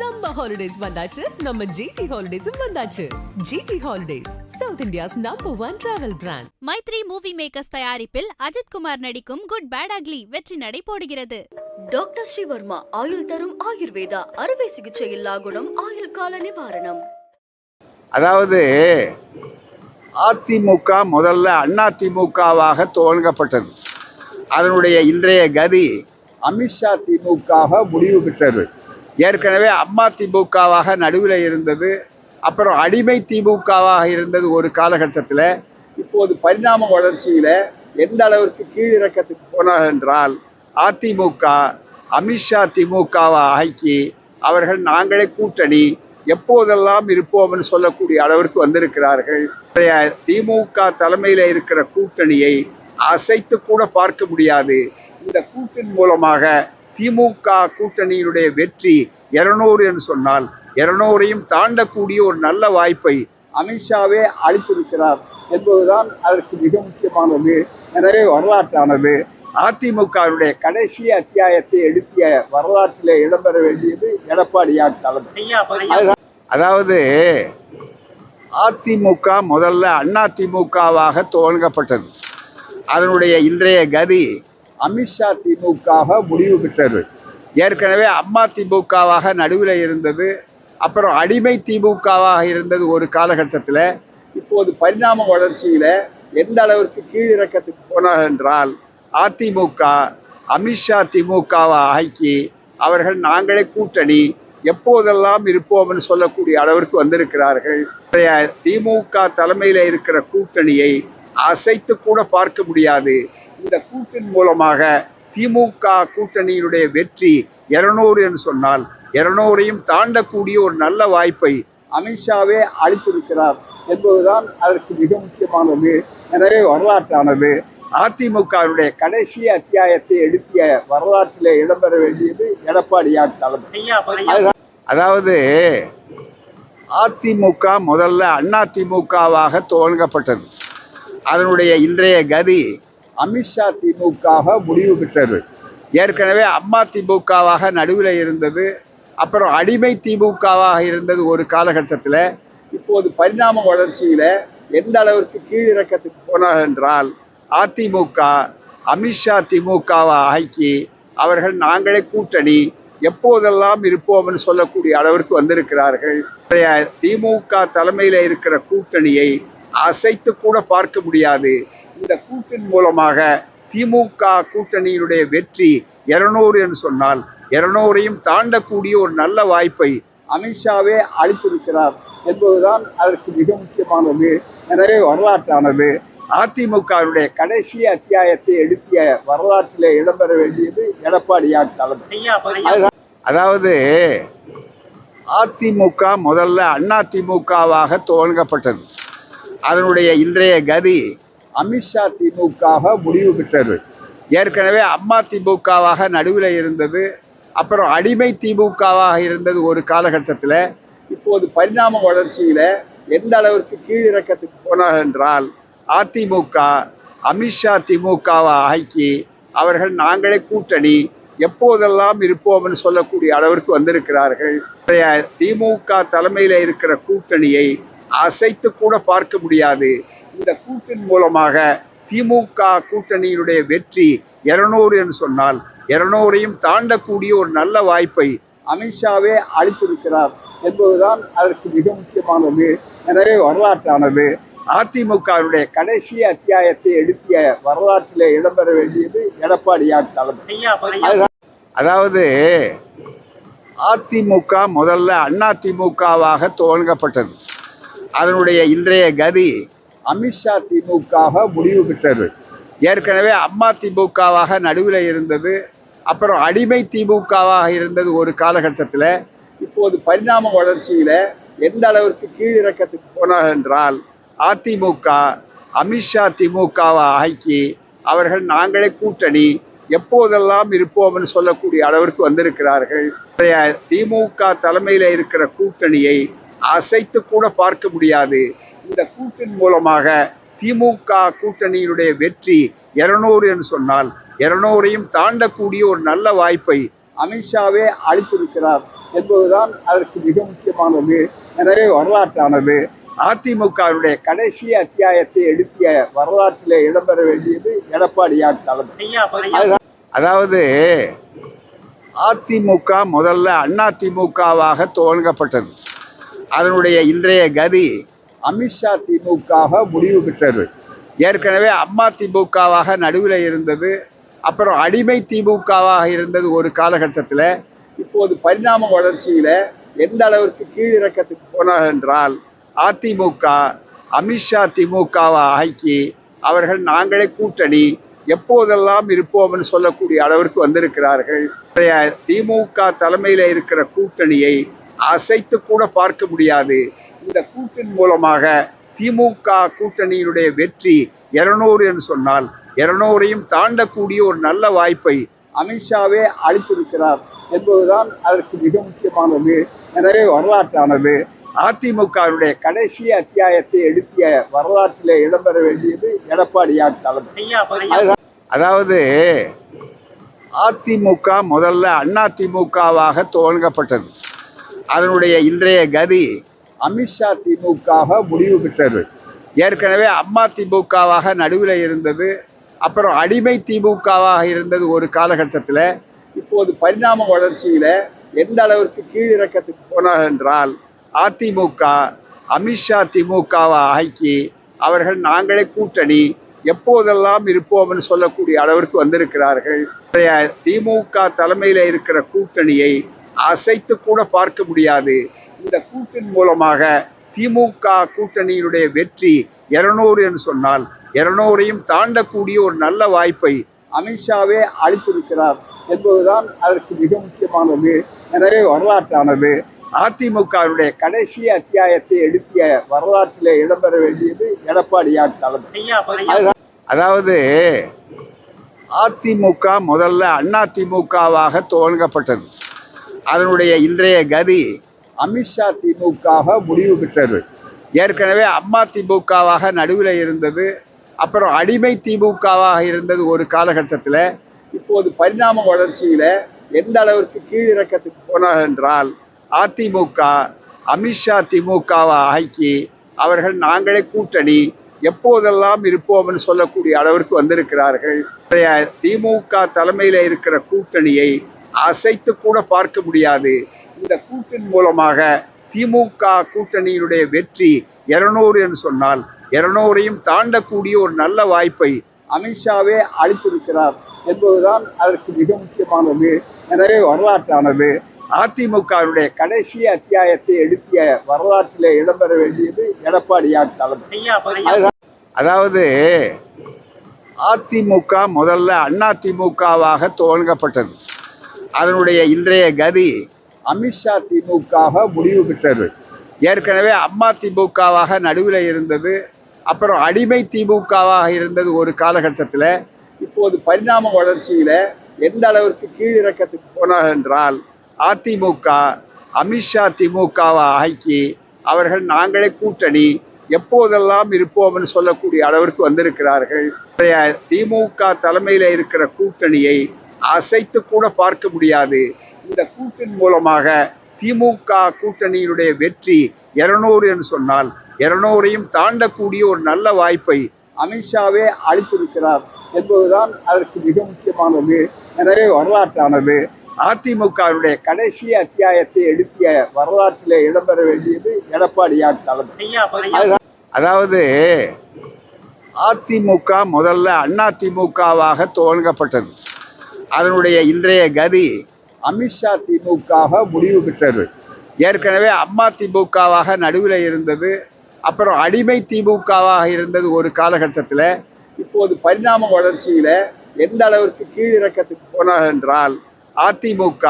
Summer holidays வந்தாச்சு. நம்ம GT ஹாலிடேஸும் வந்தாச்சு. GT holidays South India's number one travel brand Mythri movie makers தயாரிப்பில் அஜித் குமார் நடிக்கும் குட் பேட் அக்லி வெற்றி நடை போடுகிறது. டாக்டர் ஸ்ரீவர்மா ஆயுள் தரும் ஆயுர்வேதா அறுவை சிகிச்சை இல்லா குணம் ஆயுள் கால நிவாரணம். அதாவது அதிமுக முதல்ல அதிமுகவாக துவங்கப்பட்டது. அதனுடைய இன்றைய கதி அமித்ஷா திமுகவாக முடிவு பெற்றது. ஏற்கனவே அம்மா திமுகவாக நடுவில் இருந்தது அப்புறம் அடிமை திமுகவாக இருந்தது ஒரு காலகட்டத்தில். இப்போது பரிணாம வளர்ச்சியில் எந்த அளவிற்கு கீழிறக்கத்துக்கு போனார் என்றால் அதிமுக அமித்ஷா திமுகவை ஆக்கி அவர்கள் நாங்களே கூட்டணி எப்போதெல்லாம் இருப்போம்னு சொல்லக்கூடிய அளவிற்கு வந்திருக்கிறார்கள். திமுக தலைமையில் இருக்கிற கூட்டணியை அசைத்து கூட பார்க்க முடியாது. இந்த கூட்டின் மூலமாக திமுக கூட்டணியினுடைய வெற்றி இருநூறு என்று சொன்னால் இருநூறையும் தாண்டக்கூடிய ஒரு நல்ல வாய்ப்பை அமித்ஷாவே அளித்திருக்கிறார் என்பதுதான் அதற்கு மிக முக்கியமானது. எனவே வரலாற்றானது அதிமுகவுடைய கடைசி அத்தியாயத்தை எடுத்திய வரலாற்றிலே இடம்பெற வேண்டியது எடப்பாடியார் தலைமை. அதாவது அதிமுக முதல்ல அதிமுகவாக துவங்கப்பட்டது. அதனுடைய இன்றைய கதி அமித்ஷா திமுகவாக முடிவு பெற்றது. ஏற்கனவே அம்மா திமுகவாக நடுவில் இருந்தது அப்புறம் அடிமை திமுகவாக இருந்தது ஒரு காலகட்டத்தில். இப்போது பரிணாம வளர்ச்சியில் எந்த அளவிற்கு கீழிறக்கத்துக்கு போனார் என்றால் அதிமுக அமித்ஷா திமுகவை ஆக்கி அவர்கள் நாங்களே கூட்டணி எப்போதெல்லாம் இருப்போம்னு சொல்லக்கூடிய அளவிற்கு வந்திருக்கிறார்கள். திமுக தலைமையில் இருக்கிற கூட்டணியை அசைத்து கூட பார்க்க முடியாது. இந்த கூட்டின் மூலமாக திமுக கூட்டணியினுடைய வெற்றி இருநூறு என்று சொன்னால் இருநூறையும் தாண்டக்கூடிய ஒரு நல்ல வாய்ப்பை அமித்ஷாவே அளித்திருக்கிறார் என்பதுதான் அதற்கு மிக முக்கியமானது. எனவே வரலாற்றானது அதிமுகவுடைய கடைசி அத்தியாயத்தை எடுத்திய வரலாற்றிலே இடம்பெற வேண்டியது எடப்பாடியார் தலைமை. அதாவது அதிமுக முதல்ல அதிமுகவாக துவங்கப்பட்டது. அதனுடைய இன்றைய கதி அமித்ஷா திமுகவாக முடிவு பெற்றது. ஏற்கனவே அம்மா திமுகவாக நடுவில் இருந்தது அப்புறம் அடிமை திமுகவாக இருந்தது ஒரு காலகட்டத்தில். இப்போது பரிணாம வளர்ச்சியில் எந்த அளவிற்கு கீழிறக்கத்துக்கு போனார் என்றால் அதிமுக அமித்ஷா திமுகவை ஆக்கி அவர்கள் நாங்களே கூட்டணி எப்போதெல்லாம் இருப்போம்னு சொல்லக்கூடிய அளவிற்கு வந்திருக்கிறார்கள். திமுக தலைமையில் இருக்கிற கூட்டணியை அசைத்து கூட பார்க்க முடியாது. இந்த கூட்டின் மூலமாக திமுக கூட்டணியினுடைய வெற்றி இருநூறு என்று சொன்னால் இருநூறையும் தாண்டக்கூடிய ஒரு நல்ல வாய்ப்பை அமித்ஷாவே அளித்திருக்கிறார் என்பதுதான் அதற்கு மிக முக்கியமானது. எனவே வரலாற்றானது அதிமுகவுடைய கடைசி அத்தியாயத்தை எடுத்திய வரலாற்றிலே இடம்பெற வேண்டியது எடப்பாடியார் தலைமை. அதாவது அதிமுக முதல்ல அதிமுகவாக துவங்கப்பட்டது. அதனுடைய இன்றைய கதி அமித்ஷா திமுகவாக முடிவு பெற்றது. ஏற்கனவே அம்மா திமுகவாக நடுவில் இருந்தது அப்புறம் அடிமை திமுகவாக இருந்தது ஒரு காலகட்டத்தில். இப்போது பரிணாம வளர்ச்சியில் எந்த அளவிற்கு கீழிறக்கத்துக்கு போனார் என்றால் அதிமுக அமித்ஷா திமுகவை ஆக்கி அவர்கள் நாங்களே கூட்டணி எப்போதெல்லாம் இருப்போம்னு சொல்லக்கூடிய அளவிற்கு வந்திருக்கிறார்கள். திமுக தலைமையில் இருக்கிற கூட்டணியை அசைத்து கூட பார்க்க முடியாது. இந்த கூட்டின் மூலமாக திமுக கூட்டணியினுடைய வெற்றி இருநூறு என்று சொன்னால் இருநூறையும் தாண்டக்கூடிய ஒரு நல்ல வாய்ப்பை அமித்ஷாவே அளித்திருக்கிறார் என்பதுதான் அதற்கு மிக முக்கியமானது. எனவே வரலாற்றானது அதிமுகவுடைய கடைசி அத்தியாயத்தை எடுத்திய வரலாற்றிலே இடம்பெற வேண்டியது எடப்பாடியார் தலைமை. அதாவது அதிமுக முதல்ல அதிமுகவாக துவங்கப்பட்டது. அதனுடைய இன்றைய கதி அமித்ஷா திமுகவாக முடிவு பெற்றது ஏற்கனவே அம்மா திமுகவாக நடுவில் இருந்தது அப்புறம் அடிமை திமுகவாக இருந்தது ஒரு காலகட்டத்தில். இப்போது பரிணாம வளர்ச்சியில் எந்த அளவிற்கு கீழிறக்கத்துக்கு போனார் என்றால் அதிமுக அமித்ஷா திமுகவை ஆக்கி அவர்கள் நாங்களே கூட்டணி எப்போதெல்லாம் இருப்போம்னு சொல்லக்கூடிய அளவிற்கு வந்திருக்கிறார்கள். திமுக தலைமையில் இருக்கிற கூட்டணியை அசைத்து கூட பார்க்க முடியாது. இந்த கூட்டின் மூலமாக திமுக கூட்டணியினுடைய வெற்றி இருநூறு என்று சொன்னால் இருநூறையும் தாண்டக்கூடிய ஒரு நல்ல வாய்ப்பை அமித்ஷாவே அளித்திருக்கிறார் என்பதுதான் அதற்கு மிக முக்கியமானது. எனவே வரலாற்றானது. அதிமுகவுடைய கடைசி அத்தியாயத்தை எழுப்பிய வரலாற்றிலே இடம்பெற வேண்டியது எடப்பாடியார் தலைமை. அதாவது அதிமுக முதல்ல அதிமுகவாக துவங்கப்பட்டது. அதனுடைய இன்றைய கதி அமித்ஷா திமுகவாக முடிவு பெற்றது. ஏற்கனவே அம்மா திமுகவாக நடுவில் இருந்தது அப்புறம் அடிமை திமுகவாக இருந்தது ஒரு காலகட்டத்தில். இப்போது பரிணாம வளர்ச்சியில் எந்த அளவிற்கு கீழிறக்கத்துக்கு போனார் என்றால் அதிமுக அமித்ஷா திமுகவை ஆக்கி அவர்கள் நாங்களே கூட்டணி எப்போதெல்லாம் இருப்போம்னு சொல்லக்கூடிய அளவிற்கு வந்திருக்கிறார்கள். திமுக தலைமையில் இருக்கிற கூட்டணியை அசைத்து கூட பார்க்க முடியாது. இந்த கூட்டின் மூலமாக திமுக கூட்டணியினுடைய வெற்றி இருநூறு என்று சொன்னால் இருநூறையும் தாண்டக்கூடிய ஒரு நல்ல வாய்ப்பை அமித்ஷாவே அளித்திருக்கிறார் என்பதுதான் அதற்கு மிக முக்கியமானது. எனவே வரலாற்றானது அதிமுகவுடைய கடைசி அத்தியாயத்தை எழுப்பிய வரலாற்றிலே இடம்பெற வேண்டியது எடப்பாடியார் தலைமை. அதாவது அதிமுக முதல்ல அதிமுகவாக துவங்கப்பட்டது. அதனுடைய இன்றைய கதி அமித்ஷா திமுகவாக முடிவு பெற்றது. ஏற்கனவே அம்மா திமுகவாக நடுவில் இருந்தது அப்புறம் அடிமை திமுகவாக இருந்தது ஒரு காலகட்டத்தில். இப்போது பரிணாம வளர்ச்சியில் எந்த அளவிற்கு கீழிறக்கத்துக்கு போனார் என்றால் அதிமுக அமித்ஷா திமுகவை ஆக்கி அவர்கள் நாங்களே கூட்டணி எப்போதெல்லாம் இருப்போம்னு சொல்லக்கூடிய அளவிற்கு வந்திருக்கிறார்கள். திமுக தலைமையில் இருக்கிற கூட்டணியை அசைத்து கூட பார்க்க முடியாது. இந்த கூட்டின் மூலமாக திமுக கூட்டணியினுடைய வெற்றி இருநூறு என்று சொன்னால் இருநூறையும் தாண்டக்கூடிய ஒரு நல்ல வாய்ப்பை அமித்ஷாவே அளித்திருக்கிறார் என்பதுதான் அதற்கு மிக முக்கியமானது. எனவே வரலாற்றானது அதிமுகவுடைய கடைசி அத்தியாயத்தை எழுப்பிய வரலாற்றிலே இடம்பெற வேண்டியது எடப்பாடியார் தலைமை. அதாவது அதிமுக முதல்ல அதிமுகவாக துவங்கப்பட்டது. அதனுடைய இன்றைய கதி அமித்ஷா திமுகவாக முடிவு பெற்றது. ஏற்கனவே அம்மா திமுகவாக நடுவில் இருந்தது அப்புறம் அடிமை திமுகவாக இருந்தது ஒரு காலகட்டத்தில். இப்போது பரிணாம வளர்ச்சியில் எந்த அளவிற்கு கீழிறக்கத்துக்கு போனார் என்றால் அதிமுக அமித்ஷா திமுகவை ஆக்கி அவர்கள் நாங்களே கூட்டணி எப்போதெல்லாம் இருப்போம்னு சொல்லக்கூடிய அளவிற்கு வந்திருக்கிறார்கள். திமுக தலைமையில் இருக்கிற கூட்டணியை அசைத்து கூட பார்க்க முடியாது. இந்த கூட்டின் மூலமாக திமுக கூட்டணியினுடைய வெற்றி இருநூறு என்று சொன்னால் இருநூறையும் தாண்டக்கூடிய ஒரு நல்ல வாய்ப்பை அமித்ஷாவே அளித்திருக்கிறார் என்பதுதான் அதற்கு மிக முக்கியமானது. எனவே வரலாற்றானது அதிமுகவுடைய கடைசி அத்தியாயத்தை எழுப்பிய வரலாற்றிலே இடம்பெற வேண்டியது எடப்பாடியார் தலைமை. அதாவது அதிமுக முதல்ல அதிமுகவாக துவங்கப்பட்டது. அதனுடைய இன்றைய கதி அமித்ஷா திமுகவாக முடிவு பெற்றது. ஏற்கனவே அம்மா திமுகவாக நடுவில் இருந்தது அப்புறம் அடிமை திமுகவாக இருந்தது ஒரு காலகட்டத்தில். இப்போது பரிணாம வளர்ச்சியில் எந்த அளவிற்கு கீழிறக்கத்துக்கு போனார் என்றால் அதிமுக அமித்ஷா திமுகவை ஆக்கி அவர்கள் நாங்களே கூட்டணி எப்போதெல்லாம் இருப்போம்னு சொல்லக்கூடிய அளவிற்கு வந்திருக்கிறார்கள். திமுக தலைமையில் இருக்கிற கூட்டணியை அசைத்து கூட பார்க்க முடியாது. இந்த கூட்டின் மூலமாக திமுக கூட்டணியினுடைய வெற்றி இருநூறு என்று சொன்னால் இருநூறையும் தாண்டக்கூடிய ஒரு நல்ல வாய்ப்பை அமித்ஷாவே அளித்திருக்கிறார் என்பதுதான் அதற்கு மிக முக்கியமானது. எனவே வரலாற்றானது. அதிமுகவுடைய கடைசி அத்தியாயத்தை எழுப்பிய வரலாற்றிலே இடம்பெற வேண்டியது எடப்பாடியார் தலைமை. அதாவது அதிமுக முதல்ல அதிமுகவாக துவங்கப்பட்டது. அதனுடைய இன்றைய கதி அமித்ஷா திமுகவாக முடிவு பெற்றது. ஏற்கனவே அம்மா திமுகவாக நடுவில் இருந்தது அப்புறம் அடிமை திமுகவாக இருந்தது ஒரு காலகட்டத்தில். இப்போது பரிணாம வளர்ச்சியில் எந்த அளவிற்கு கீழிறக்கத்துக்கு போனார் என்றால் அதிமுக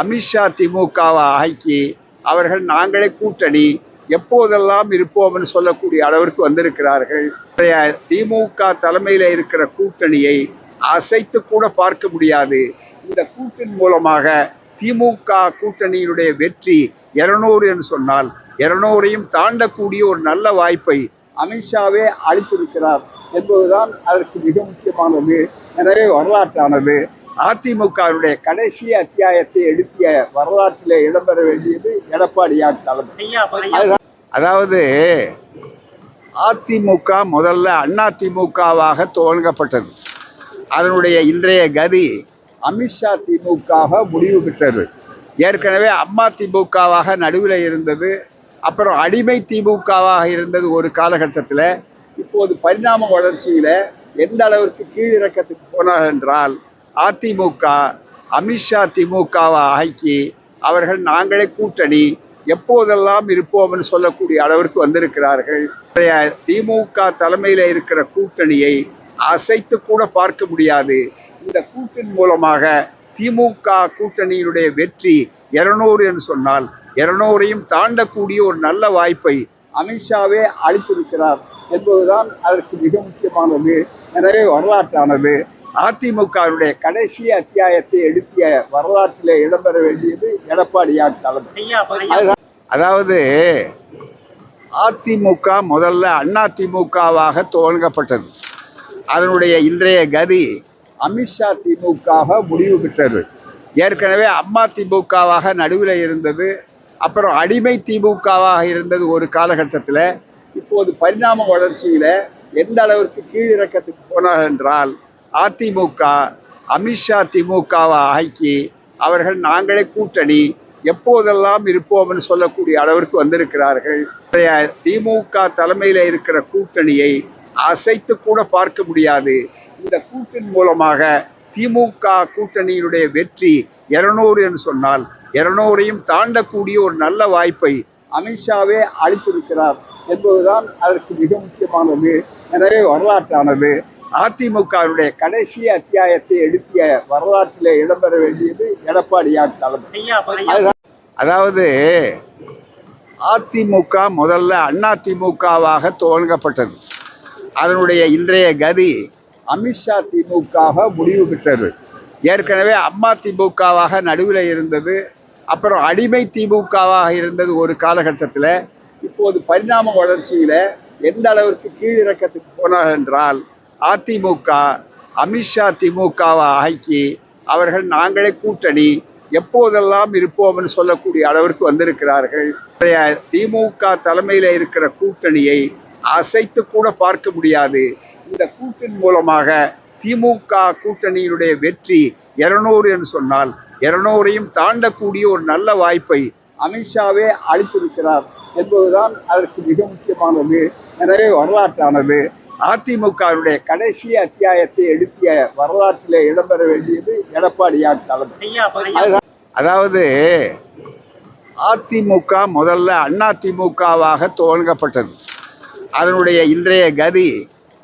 அமித்ஷா திமுகவை ஆக்கி அவர்கள் நாங்களே கூட்டணி எப்போதெல்லாம் இருப்போம்னு சொல்லக்கூடிய அளவிற்கு வந்திருக்கிறார்கள். திமுக தலைமையில் இருக்கிற கூட்டணியை அசைத்து கூட பார்க்க முடியாது. இந்த கூட்டின் மூலமாக திமுக கூட்டணியினுடைய வெற்றி இருநூறு என்று சொன்னால் இருநூறையும் தாண்டக்கூடிய ஒரு நல்ல வாய்ப்பை அமித்ஷாவே அளித்திருக்கிறார் என்பதுதான் அதற்கு மிக முக்கியமானது. எனவே வரலாற்றானது அதிமுகவுடைய கடைசி அத்தியாயத்தை எழுப்பிய வரலாற்றிலே இடம்பெற வேண்டியது எடப்பாடியார் தலைமை. அதாவது அதிமுக முதல்ல அதிமுகவாக துவங்கப்பட்டது. அதனுடைய இன்றைய கதி அமித்ஷா திமுகவாக முடிவு பெற்றது. ஏற்கனவே அம்மா திமுகவாக நடுவில் இருந்தது அப்புறம் அடிமை திமுகவாக இருந்தது ஒரு காலகட்டத்தில். இப்போது பரிணாம வளர்ச்சியில் எந்த அளவிற்கு கீழிறக்கத்துக்கு போனார் என்றால் அதிமுக அமித்ஷா திமுகவை ஆக்கி அவர்கள் நாங்களே கூட்டணி எப்போதெல்லாம் இருப்போம்னு சொல்லக்கூடிய அளவிற்கு வந்திருக்கிறார்கள். திமுக தலைமையில் இருக்கிற கூட்டணியை அசைத்து கூட பார்க்க முடியாது. இந்த கூட்டின் மூலமாக திமுக கூட்டணியினுடைய வெற்றி இருநூறு என்று சொன்னால் இருநூறையும் தாண்டக்கூடிய ஒரு நல்ல வாய்ப்பை அமித்ஷாவே அளித்திருக்கிறார் என்பதுதான் அதற்கு மிக முக்கியமானது. எனவே வரலாற்றானது அதிமுகவுடைய கடைசி அத்தியாயத்தை எழுப்பிய வரலாற்றிலே இடம்பெற வேண்டியது எடப்பாடியார் தலைமை. அதாவது அதிமுக முதல்ல அதிமுகவாக துவங்கப்பட்டது. அதனுடைய இன்றைய கதி அமித்ஷா திமுகவாக முடிவு பெற்றது. ஏற்கனவே அம்மா திமுகவாக நடுவில் இருந்தது அப்புறம் அடிமை திமுகவாக இருந்தது ஒரு காலகட்டத்தில். இப்போது பரிணாம வளர்ச்சியில் எந்த அளவிற்கு கீழிறக்கத்துக்கு போனார் என்றால் அதிமுக அமித்ஷா திமுகவை ஆக்கி அவர்கள் நாங்களே கூட்டணி எப்போதெல்லாம் இருப்போம்னு சொல்லக்கூடிய அளவிற்கு வந்திருக்கிறார்கள். திமுக தலைமையில் இருக்கிற கூட்டணியை அசைத்து கூட பார்க்க முடியாது. இந்த கூட்டின் மூலமாக திமுக கூட்டணியினுடைய வெற்றி இருநூறு என்று சொன்னால் இருநூறையும் தாண்டக்கூடிய ஒரு நல்ல வாய்ப்பை அமித்ஷாவே அளித்திருக்கிறார் என்பதுதான் அதற்கு மிக முக்கியமானது. எனவே வரலாற்றானது அதிமுகவுடைய கடைசி அத்தியாயத்தை எழுப்பிய வரலாற்றிலே இடம்பெற வேண்டியது எடப்பாடியார் தலைமை. அதாவது அதிமுக முதல்ல அதிமுகவாக துவங்கப்பட்டது. அதனுடைய இன்றைய கதி அமித்ஷா திமுகவாக முடிவு பெற்றது ஏற்கனவே அம்மா திமுகவாக நடுவில் இருந்தது அப்புறம் அடிமை திமுகவாக இருந்தது ஒரு காலகட்டத்தில். இப்போது பரிணாம வளர்ச்சியில் எந்த அளவிற்கு கீழிறக்கத்துக்கு போனார் என்றால் அதிமுக அமித்ஷா திமுகவை ஆக்கி அவர்கள் நாங்களே கூட்டணி எப்போதெல்லாம் இருப்போம்னு சொல்லக்கூடிய அளவிற்கு வந்திருக்கிறார்கள். திமுக தலைமையில் இருக்கிற கூட்டணியை அசைத்து கூட பார்க்க முடியாது. இந்த கூட்டின் மூலமாக திமுக கூட்டணியினுடைய வெற்றி இருநூறு என்று சொன்னால் இருநூறையும் தாண்டக்கூடிய ஒரு நல்ல வாய்ப்பை அமித்ஷாவே அளித்திருக்கிறார் என்பதுதான் அதற்கு மிக முக்கியமானது. எனவே வரலாற்றானது. அதிமுகவுடைய கடைசி அத்தியாயத்தை எழுப்பிய வரலாற்றிலே இடம்பெற வேண்டியது எடப்பாடியார் தலைமை. அதாவது அதிமுக முதல்ல அதிமுகவாக துவங்கப்பட்டது. அதனுடைய இன்றைய கதி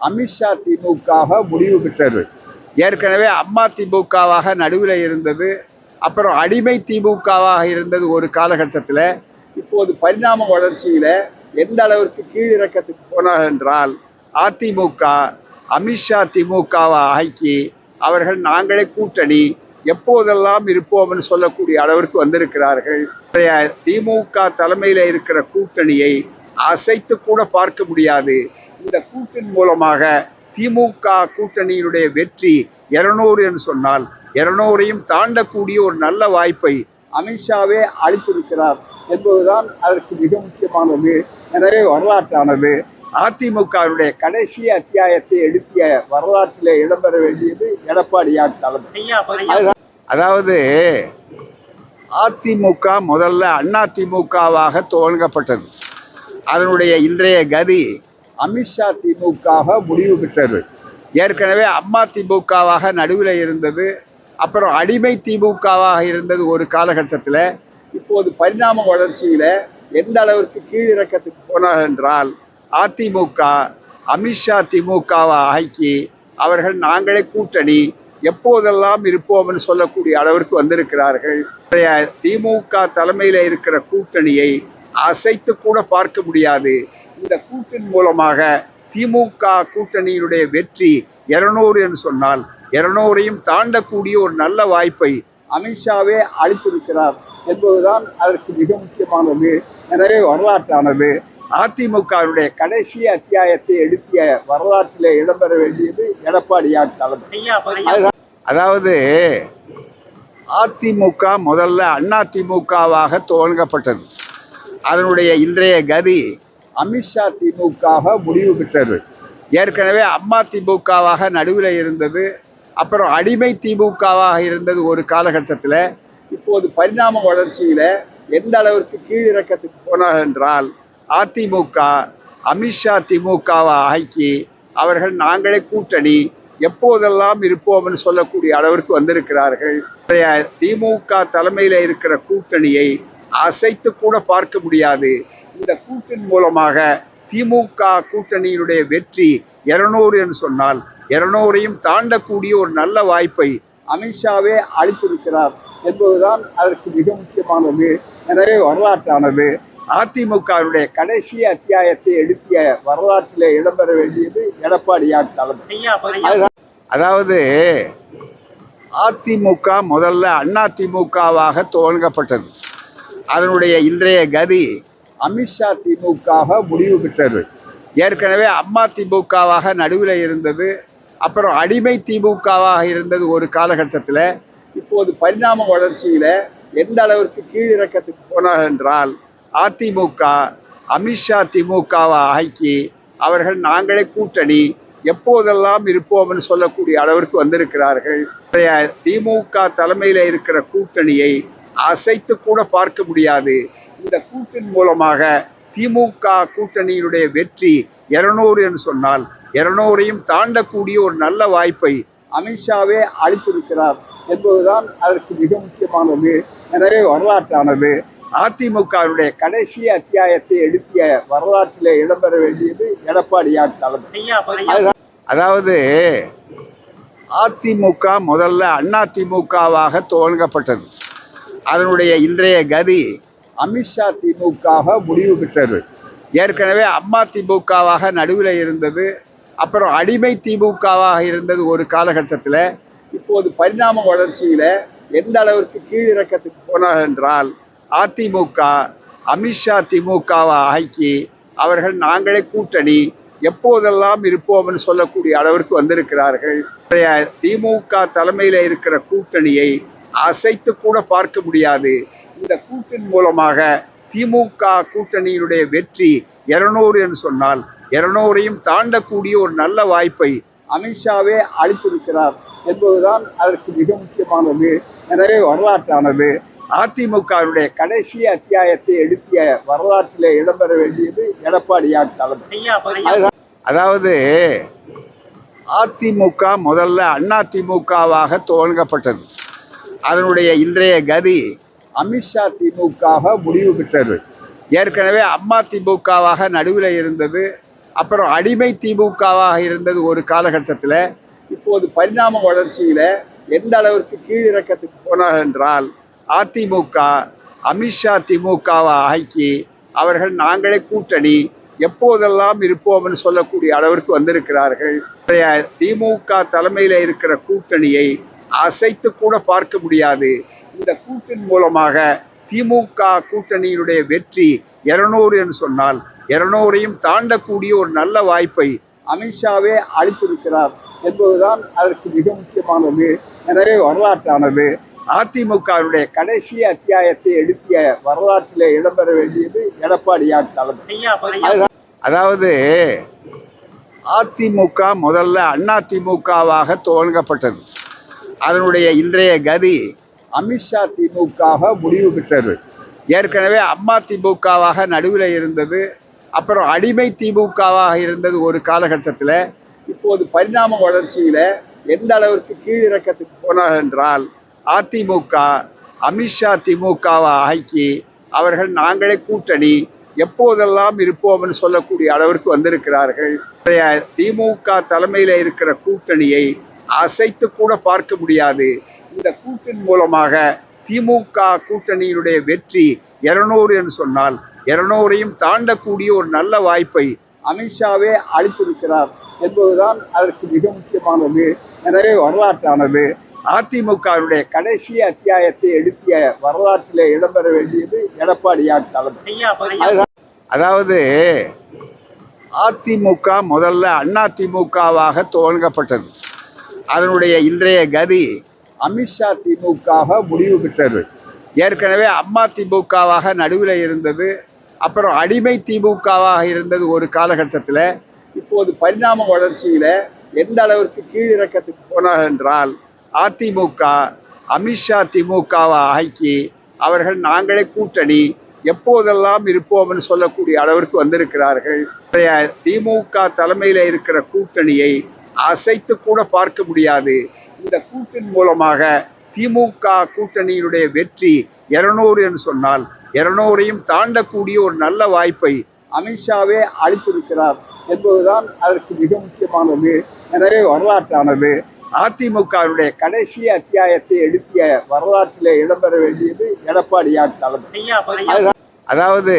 அமித்ஷா திமுகவாக முடிவு பெற்றது. ஏற்கனவே அம்மா திமுகவாக நடுவில் இருந்தது அப்புறம் அடிமை திமுகவாக இருந்தது ஒரு காலகட்டத்தில். இப்போது பரிணாம வளர்ச்சியில் எந்த அளவிற்கு கீழிறக்கத்துக்கு போனார் என்றால் அதிமுக அமித்ஷா திமுகவை ஆக்கி அவர்கள் நாங்களே கூட்டணி எப்போதெல்லாம் இருப்போம்னு சொல்லக்கூடிய அளவிற்கு வந்திருக்கிறார்கள். திமுக தலைமையில் இருக்கிற கூட்டணியை அசைத்து கூட பார்க்க முடியாது. இந்த கூட்டின் மூலமாக திமுக கூட்டணியினுடைய வெற்றி இருநூறு என்று சொன்னால் இருநூறையும் தாண்டக்கூடிய ஒரு நல்ல வாய்ப்பை அமித்ஷாவே அளித்திருக்கிறார் என்பதுதான் அதற்கு மிக முக்கியமானது. எனவே வரலாற்றானது அதிமுகவுடைய கடைசி அத்தியாயத்தை எழுப்பிய வரலாற்றிலே இடம்பெற வேண்டியது எடப்பாடியார் தலைமை. அதாவது அதிமுக முதல்ல அதிமுகவாக துவங்கப்பட்டது. அதனுடைய இன்றைய கதி அமித்ஷா திமுகவாக முடிவு பெற்றது. ஏற்கனவே அம்மா திமுகவாக நடுவில் இருந்தது அப்புறம் அடிமை திமுகவாக இருந்தது ஒரு காலகட்டத்தில். இப்போது பரிணாம வளர்ச்சியில் எந்த அளவிற்கு கீழிறக்கத்துக்கு போனார் என்றால் அதிமுக அமித்ஷா திமுகவை ஆக்கி அவர்கள் நாங்களே கூட்டணி எப்போதெல்லாம் இருப்போம்னு சொல்லக்கூடிய அளவிற்கு வந்திருக்கிறார்கள். திமுக தலைமையில் இருக்கிற கூட்டணியை அசைத்து கூட பார்க்க முடியாது. இந்த கூட்டின் மூலமாக திமுக கூட்டணியினுடைய வெற்றி இருநூறு என்று சொன்னால் இருநூறையும் தாண்டக்கூடிய ஒரு நல்ல வாய்ப்பை அமித்ஷாவே அளித்திருக்கிறார் என்பதுதான் அதற்கு மிக முக்கியமானது. எனவே வரலாற்றானது அதிமுகவுடைய கடைசி அத்தியாயத்தை எழுப்பிய வரலாற்றிலே இடம்பெற வேண்டியது எடப்பாடியார் தலைமை. அதாவது அதிமுக முதல்ல அதிமுகவாக துவங்கப்பட்டது. அதனுடைய இன்றைய கதி அமித்ஷா திமுகவாக முடிவு பெற்றது. ஏற்கனவே அம்மா திமுகவாக நடுவில் இருந்தது அப்புறம் அடிமை திமுகவாக இருந்தது ஒரு காலகட்டத்தில். இப்போது பரிணாம வளர்ச்சியில் எந்த அளவிற்கு கீழிறக்கத்துக்கு போனார் என்றால் அதிமுக அமித்ஷா திமுகவை ஆக்கி அவர்கள் நாங்களே கூட்டணி எப்போதெல்லாம் இருப்போம்னு சொல்லக்கூடிய அளவிற்கு வந்திருக்கிறார்கள். திமுக தலைமையில் இருக்கிற கூட்டணியை அசைத்து கூட பார்க்க முடியாது. இந்த கூட்டின் மூலமாக திமுக கூட்டணியினுடைய வெற்றி இருநூறு என்று சொன்னால் இருநூறையும் தாண்டக்கூடிய ஒரு நல்ல வாய்ப்பை அமித்ஷாவே அளித்திருக்கிறார் என்பதுதான் அதற்கு மிக முக்கியமானது. எனவே வரலாற்றானது அதிமுகவுடைய கடைசி அத்தியாயத்தை எடுத்திய வரலாற்றிலே இடம்பெற வேண்டியது எடப்பாடியார் தலைமை. அதாவது அதிமுக முதல்ல அதிமுகவாக துவங்கப்பட்டது. அதனுடைய இன்றைய கதி அமித்ஷா திமுகவாக முடிவு பெற்றது. ஏற்கனவே அம்மா திமுகவாக நடுவில் இருந்தது அப்புறம் அடிமை திமுகவாக இருந்தது ஒரு காலகட்டத்தில். இப்போது பரிணாம வளர்ச்சியில் எந்த அளவிற்கு கீழிறக்கத்துக்கு போனார் என்றால் அதிமுக அமித்ஷா திமுகவை ஆக்கி அவர்கள் நாங்களே கூட்டணி எப்போதெல்லாம் இருப்போம்னு சொல்லக்கூடிய அளவிற்கு வந்திருக்கிறார்கள். திமுக தலைமையில் இருக்கிற கூட்டணியை அசைத்து கூட பார்க்க முடியாது. இந்த கூட்டின் மூலமாக திமுக கூட்டணியினுடைய வெற்றி இருநூறு என்று சொன்னால் இருநூறையும் தாண்டக்கூடிய ஒரு நல்ல வாய்ப்பை அமித்ஷாவே அளித்திருக்கிறார் என்பதுதான் அதற்கு மிக முக்கியமானது. எனவே வரலாற்றானது அதிமுகவுடைய கடைசி அத்தியாயத்தை எடுத்திய வரலாற்றிலே இடம்பெற வேண்டியது எடப்பாடியார் தலைமை. அதாவது அதிமுக முதல்ல அதிமுகவாக துவங்கப்பட்டது. அதனுடைய இன்றைய கதி அமித்ஷா திமுகவாக முடிவு பெற்றது. ஏற்கனவே அம்மா திமுகவாக நடுவில் இருந்தது அப்புறம் அடிமை திமுகவாக இருந்தது ஒரு காலகட்டத்தில். இப்போது பரிணாம வளர்ச்சியில் எந்த அளவிற்கு கீழிறக்கத்துக்கு போனார் என்றால் அதிமுக அமித்ஷா திமுகவை ஆக்கி அவர்கள் நாங்களே கூட்டணி எப்போதெல்லாம் இருப்போம்னு சொல்லக்கூடிய அளவிற்கு வந்திருக்கிறார்கள். திமுக தலைமையில் இருக்கிற கூட்டணியை அசைத்து கூட பார்க்க முடியாது. இந்த கூட்டின் மூலமாக திமுக கூட்டணியினுடைய வெற்றி இருநூறு என்று சொன்னால் இருநூறையும் தாண்டக்கூடிய ஒரு நல்ல வாய்ப்பை அமித்ஷாவே அளித்திருக்கிறார் என்பதுதான் அதற்கு மிக முக்கியமானது. எனவே வரலாற்றானது அதிமுகவுடைய கடைசி அத்தியாயத்தை எடுத்திய வரலாற்றிலே இடம்பெற வேண்டியது எடப்பாடியார் தலைமை. அதாவது அதிமுக முதல்ல அதிமுகவாக துவங்கப்பட்டது. அதனுடைய இன்றைய கதி அமித்ஷா திமுகவாக முடிவு பெற்றது ஏற்கனவே அம்மா திமுகவாக நடுவில் இருந்தது அப்புறம் அடிமை திமுகவாக இருந்தது ஒரு காலகட்டத்தில். இப்போது பரிணாம வளர்ச்சியில் எந்த அளவிற்கு கீழிறக்கத்துக்கு போனார் என்றால் அதிமுக அமித்ஷா திமுகவை ஆக்கி அவர்கள் நாங்களே கூட்டணி எப்போதெல்லாம் இருப்போம்னு சொல்லக்கூடிய அளவிற்கு வந்திருக்கிறார்கள். திமுக தலைமையில் இருக்கிற கூட்டணியை அசைத்து கூட பார்க்க முடியாது. இந்த கூட்டின் மூலமாக திமுக கூட்டணியினுடைய வெற்றி இருநூறு என்று சொன்னால் இருநூறையும் தாண்டக்கூடிய ஒரு நல்ல வாய்ப்பை அமித்ஷாவே அளித்திருக்கிறார் என்பதுதான் அதற்கு மிக முக்கியமானது. எனவே வரலாற்றானது அதிமுகவுடைய கடைசி அத்தியாயத்தை எடுத்திய வரலாற்றிலே இடம்பெற வேண்டியது எடப்பாடியார் அதுதான். அதாவது அதிமுக முதல்ல அதிமுகவாக துவங்கப்பட்டது. அதனுடைய இன்றைய கதி அமித்ஷா திமுகவாக முடிவு பெற்றது. ஏற்கனவே அம்மா திமுகவாக நடுவில் இருந்தது அப்புறம் அடிமை திமுகவாக இருந்தது ஒரு காலகட்டத்தில். இப்போது பரிணாம வளர்ச்சியில் எந்த அளவிற்கு கீழிறக்கத்துக்கு போனார் என்றால் அதிமுக அமித்ஷா திமுகவை ஆக்கி அவர்கள் நாங்களே கூட்டணி எப்போதெல்லாம் இருப்போம்னு சொல்லக்கூடிய அளவிற்கு வந்திருக்கிறார்கள். திமுக தலைமையில் இருக்கிற கூட்டணியை அசைத்து கூட பார்க்க முடியாது. இந்த கூட்டின் மூலமாக திமுக கூட்டணியினுடைய வெற்றி இருநூறு என்று சொன்னால் இருநூறையும் தாண்டக்கூடிய ஒரு நல்ல வாய்ப்பை அமித்ஷாவே அளித்திருக்கிறார் என்பதுதான் அதற்கு மிக முக்கியமானது. எனவே வரலாற்றானது அதிமுகவுடைய கடைசி அத்தியாயத்தை எடுத்திய வரலாற்றிலே இடம்பெற வேண்டியது எடப்பாடியார் தலைமை. அதாவது அதிமுக முதல்ல அதிமுகவாக துவங்கப்பட்டது. அதனுடைய இன்றைய கதி அமித்ஷா திமுகவாக முடிவு பெற்றது. ஏற்கனவே அம்மா திமுகவாக நடுவில் இருந்தது அப்புறம் அடிமை திமுகவாக இருந்தது ஒரு காலகட்டத்தில். இப்போது பரிணாம வளர்ச்சியில் எந்த அளவிற்கு கீழிறக்கத்துக்கு போனார் என்றால் அதிமுக அமித்ஷா திமுகவை ஆக்கி அவர்கள் நாங்களே கூட்டணி எப்போதெல்லாம் இருப்போம்னு சொல்லக்கூடிய அளவிற்கு வந்திருக்கிறார்கள். திமுக தலைமையில் இருக்கிற கூட்டணியை அசைத்து கூட பார்க்க முடியாது. இந்த கூட்டின் மூலமாக திமுக கூட்டணியினுடைய வெற்றி இருநூறு என்று சொன்னால் இருநூறையும் தாண்டக்கூடிய ஒரு நல்ல வாய்ப்பை அமித்ஷாவே அளித்திருக்கிறார் என்பதுதான் அதற்கு மிக முக்கியமானது. எனவே வரலாற்றானது அதிமுகவுடைய கடைசி அத்தியாயத்தை எழுப்பிய வரலாற்றிலே இடம்பெற வேண்டியது எடப்பாடியார் தலைமை. அதாவது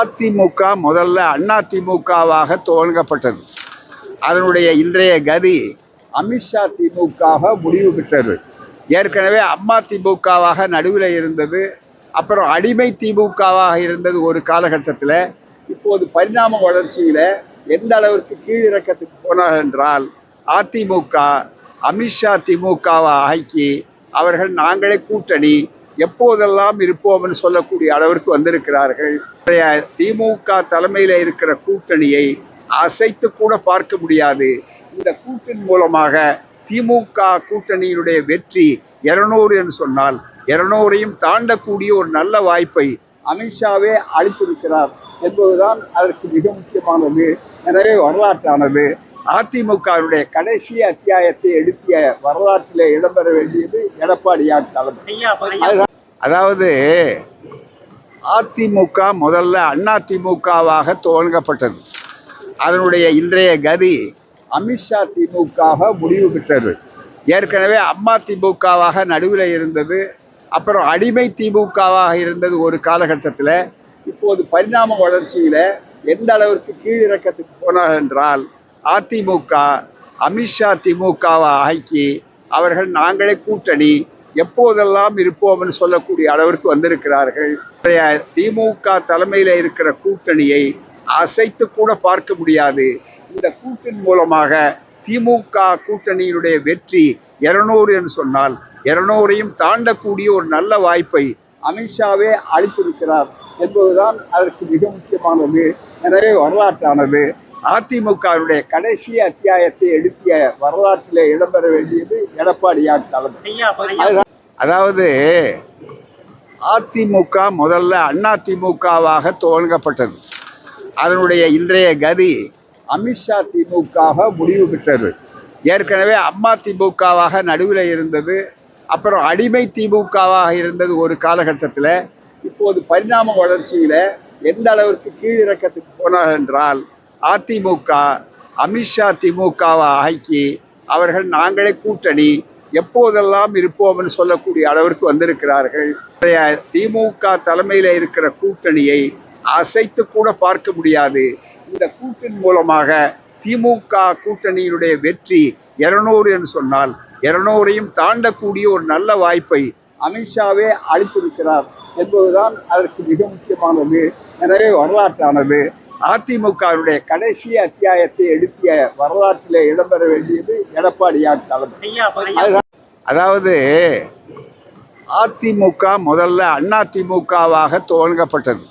அதிமுக முதல்ல அண்ணா திமுகவாக துவங்கப்பட்டது. அதனுடைய இன்றைய கதி அமித்ஷா திமுகவாக முடிவு பெற்றது. ஏற்கனவே அம்மா திமுகவாக நடுவில் இருந்தது அப்புறம் அடிமை திமுகவாக இருந்தது ஒரு காலகட்டத்தில். இப்போது பரிணாம வளர்ச்சியில் எந்த அளவிற்கு கீழிறக்கத்துக்கு போனார் என்றால் அதிமுக அமித்ஷா திமுகவை ஆக்கி அவர்கள் நாங்களே கூட்டணி எப்போதெல்லாம் இருப்போம்னு சொல்லக்கூடிய அளவிற்கு வந்திருக்கிறார்கள். திமுக தலைமையில் இருக்கிற கூட்டணியை அசைத்து கூட பார்க்க முடியாது. இந்த கூட்டின் மூலமாக திமுக கூட்டணியினுடைய வெற்றி இருநூறு என்று சொன்னால் இருநூறையும் தாண்டக்கூடிய ஒரு நல்ல வாய்ப்பை அமித்ஷாவே அளித்திருக்கிறார் என்பதுதான் அதற்கு மிக முக்கியமானது. எனவே வரலாற்றானது அதிமுகவுடைய கடைசி அத்தியாயத்தை எழுப்பிய வரலாற்றிலே இடம்பெற வேண்டியது எடப்பாடியார் தலைமை. அதாவது அதிமுக முதல்ல அண்ணா திமுகவாக துவங்கப்பட்டது. அதனுடைய இன்றைய கதி அமித்ஷா திமுகவாக முடிவு பெற்றது. ஏற்கனவே அம்மா திமுகவாக நடுவில் இருந்தது அப்புறம் அடிமை திமுகவாக இருந்தது ஒரு காலகட்டத்தில். இப்போது பரிணாம வளர்ச்சியில் எந்த அளவிற்கு கீழிறக்கத்துக்கு போனார் என்றால் அதிமுக அமித்ஷா திமுகவை ஆக்கி அவர்கள் நாங்களே கூட்டணி எப்போதெல்லாம் இருப்போம்னு சொல்லக்கூடிய அளவிற்கு வந்திருக்கிறார்கள். திமுக தலைமையில் இருக்கிற கூட்டணியை அசைத்து கூட பார்க்க முடியாது. இந்த கூட்டின் மூலமாக திமுக கூட்டணியினுடைய வெற்றி இருநூறு என்று சொன்னால் இருநூறையும் தாண்டக்கூடிய ஒரு நல்ல வாய்ப்பை அமித்ஷாவே அளித்திருக்கிறார் என்பதுதான் அதற்கு மிக முக்கியமானது. எனவே வரலாற்றானது அதிமுகவுடைய கடைசி அத்தியாயத்தை எழுப்பிய வரலாற்றிலே இடம்பெற வேண்டியது எடப்பாடியார் அதுதான். அதாவது அதிமுக முதல்ல அண்ணா திமுகவாக துவங்கப்பட்டது. அதனுடைய இன்றைய கதி அமித்ஷா திமுகவாக முடிவு பெற்றது. ஏற்கனவே அம்மா திமுகவாக நடுவில் இருந்தது அப்புறம் அடிமை திமுகவாக இருந்தது ஒரு காலகட்டத்தில். இப்போது பரிணாம வளர்ச்சியில் எந்த அளவிற்கு கீழிறக்கத்துக்கு போனார் என்றால் அதிமுக அமித்ஷா திமுகவை ஆக்கி அவர்கள் நாங்களே கூட்டணி எப்போதெல்லாம் இருப்போம்னு சொல்லக்கூடிய அளவிற்கு வந்திருக்கிறார்கள். திமுக தலைமையில் இருக்கிற கூட்டணியை அசைத்து கூட பார்க்க முடியாது. இந்த கூட்டின் மூலமாக திமுக கூட்டணியினுடைய வெற்றி இருநூறு என்று சொன்னால் இருநூறையும் தாண்டக்கூடிய ஒரு நல்ல வாய்ப்பை அமித்ஷாவே அளித்திருக்கிறார் என்பதுதான் அதற்கு மிக முக்கியமானது. எனவே வரலாற்றானது. அதிமுகவுடைய கடைசி அத்தியாயத்தை எழுப்பிய வரலாற்றிலே இடம்பெற வேண்டியது எடப்பாடியார் தலைமை. அதாவது அதிமுக முதல்ல அண்ணா திமுகவாக துவங்கப்பட்டது.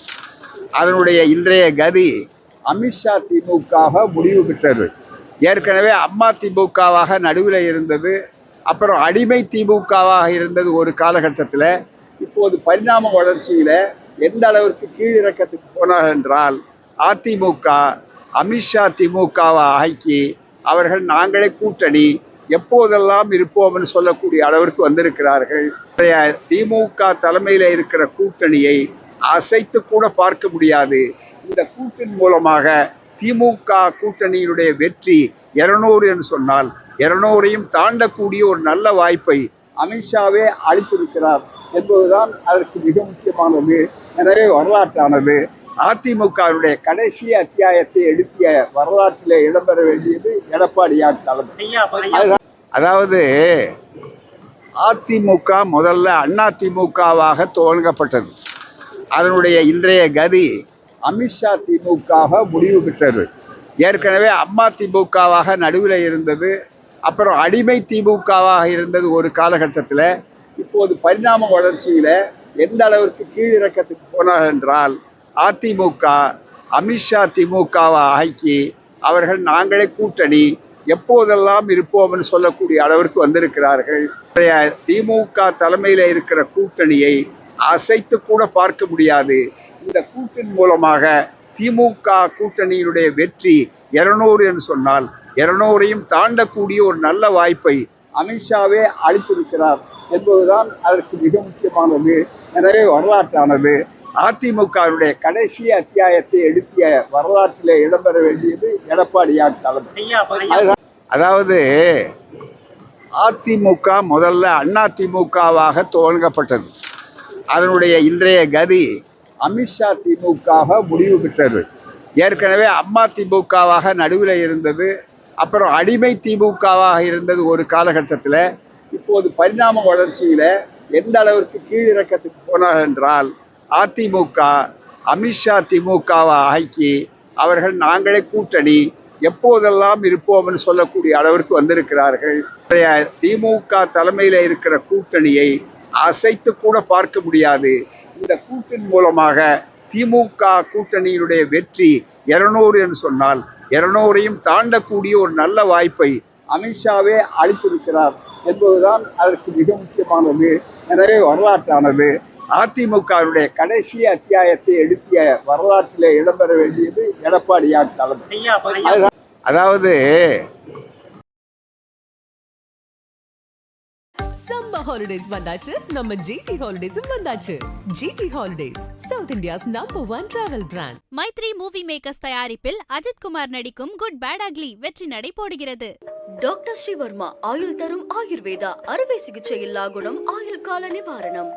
அதனுடைய இன்றைய கதி அமித்ஷா திமுகவாக முடிவு பெற்றது. ஏற்கனவே அம்மா திமுகவாக நடுவில் இருந்தது அப்புறம் அடிமை திமுகவாக இருந்தது ஒரு காலகட்டத்தில். இப்போது பரிணாம வளர்ச்சியில் எந்த அளவிற்கு கீழிறக்கத்துக்கு போனார் என்றால் அதிமுக அமித்ஷா திமுகவை ஆக்கி அவர்கள் நாங்களே கூட்டணி எப்போதெல்லாம் இருப்போம்னு சொல்லக்கூடிய அளவிற்கு வந்திருக்கிறார்கள். திமுக தலைமையில் இருக்கிற கூட்டணியை அசைத்து கூட பார்க்க முடியாது. இந்த கூட்டின் மூலமாக திமுக கூட்டணியினுடைய வெற்றி இருநூறு என்று சொன்னால் இருநூறையும் தாண்டக்கூடிய ஒரு நல்ல வாய்ப்பை அமித்ஷாவே அளித்திருக்கிறார் என்பதுதான் அதற்கு மிக முக்கியமானது எனவே வரலாற்றானது அதிமுகவுடைய கடைசி அத்தியாயத்தை எழுப்பிய வரலாற்றிலே இடம்பெற வேண்டியது எடப்பாடியார் தலைமை. அதாவது அதிமுக முதல்ல அண்ணா திமுகவாக துவங்கப்பட்டது. அதனுடைய இன்றைய கதி அமித்ஷா திமுகவாக முடிவு பெற்றது. ஏற்கனவே அம்மா திமுகவாக நடுவில் இருந்தது அப்புறம் அடிமை திமுகவாக இருந்தது ஒரு காலகட்டத்தில். இப்போது பரிணாம வளர்ச்சியில் எந்த அளவிற்கு கீழிறக்கத்துக்கு போனார் என்றால் அதிமுக அமித்ஷா திமுகவை ஆக்கி அவர்கள் நாங்களே கூட்டணி எப்போதெல்லாம் இருப்போம்னு சொல்லக்கூடிய அளவிற்கு வந்திருக்கிறார்கள். திமுக தலைமையில் இருக்கிற கூட்டணியை அசைத்து கூட பார்க்க முடியாது. இந்த கூட்டின் மூலமாக திமுக கூட்டணியினுடைய வெற்றி இருநூறு என்று சொன்னால் இருநூறையும் தாண்டக்கூடிய ஒரு நல்ல வாய்ப்பை அமித்ஷாவே அளித்திருக்கிறார் என்பதுதான் அதற்கு மிக முக்கியமானது. எனவே வரலாற்றானது அதிமுகவுடைய கடைசி அத்தியாயத்தை எடுத்திய வரலாற்றிலே இடம்பெற வேண்டியது எடப்பாடியார் தலைமை. அதாவது அதிமுக முதல்ல அண்ணா திமுகவாக துவங்கப்பட்டது. அதனுடைய இன்றைய கதி அமித்ஷா திமுகவாக முடிவு பெற்றது ஏற்கனவே அம்மா திமுகவாக நடுவில் இருந்தது அப்புறம் அடிமை திமுகவாக இருந்தது ஒரு காலகட்டத்தில். இப்போது பரிணாம வளர்ச்சியில் எந்த அளவிற்கு கீழிறக்கத்துக்கு போனார் என்றால் அதிமுக அமித்ஷா திமுகவை ஆக்கி அவர்கள் நாங்களே கூட்டணி எப்போதெல்லாம் இருப்போம்னு சொல்லக்கூடிய அளவிற்கு வந்திருக்கிறார்கள். திமுக தலைமையில் இருக்கிற கூட்டணியை அசைத்து கூட பார்க்க முடியாது. இந்த கூட்டின் மூலமாக திமுக கூட்டணியினுடைய வெற்றி இருநூறு என்று சொன்னால் இருநூறையும் தாண்டக்கூடிய ஒரு நல்ல வாய்ப்பை அமித்ஷாவே அளித்திருக்கிறார் என்பதுதான் அதற்கு மிக முக்கியமானது. எனவே வரலாற்றானது அதிமுகவுடைய கடைசி அத்தியாயத்தை எடுத்திய வரலாற்றிலே இடம்பெற வேண்டியது எடப்பாடியார் தலைமை. அதாவது சம்மர் ஹாலிடேஸ் வந்தாச்சு. நம்ம ஜிடி ஹாலிடேஸும் வந்தாச்சு. GT holidays South India's number one travel brand Mythri movie makers தயாரிப்பில் அஜித்குமார் நடிக்கும் குட் பேட் அக்லி வெற்றி நடை போடுகிறது. டாக்டர் ஸ்ரீவர்மா ஆயுள் தரும் ஆயுர்வேதா அறுவை சிகிச்சை இல்லா குணம் ஆயுள் கால நிவாரணம்.